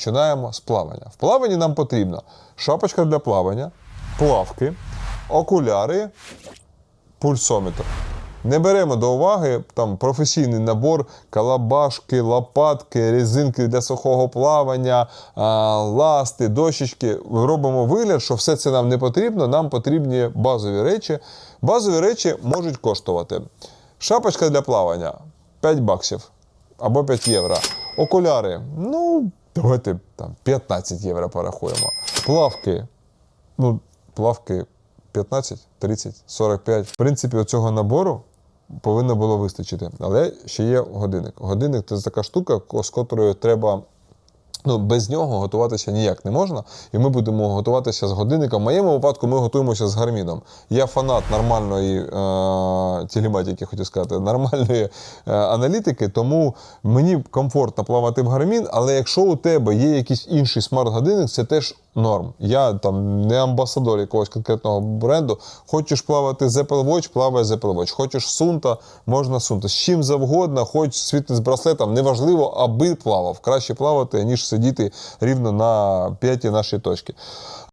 починаємо з плавання. В плаванні нам потрібно шапочка для плавання, плавки, окуляри, пульсометр. Не беремо до уваги там професійний набор, калабашки, лопатки, резинки для сухого плавання, ласти, дощечки. Робимо вигляд, що все це нам не потрібно. Нам потрібні базові речі. Базові речі можуть коштувати. Шапочка для плавання 5 баксів або 5 євро. Окуляри, ну, давайте там 15 євро порахуємо. Плавки, ну, плавки 15, 30, 45. В принципі, цього набору повинно було вистачити. Але ще є годинник. Годинник це така штука, з котрою треба. Ну, без нього готуватися ніяк не можна, і ми будемо готуватися з годинником. В моєму випадку ми готуємося з гарміном. Я фанат нормальної е, телематики, хотів сказати, нормальної е, аналітики, тому мені комфортно плавати в гармін, але якщо у тебе є якийсь інший смарт-годинник, це теж норм. Я там не амбасадор якогось конкретного бренду. Хочеш плавати з Apple Watch, плавай з Apple Watch. Хочеш сунта, можна сунта. З чим завгодно, хоч з фітнес-браслетом, неважливо, аби плавав. Краще плавати, ніж сидіти рівно на п'ятій нашій точці.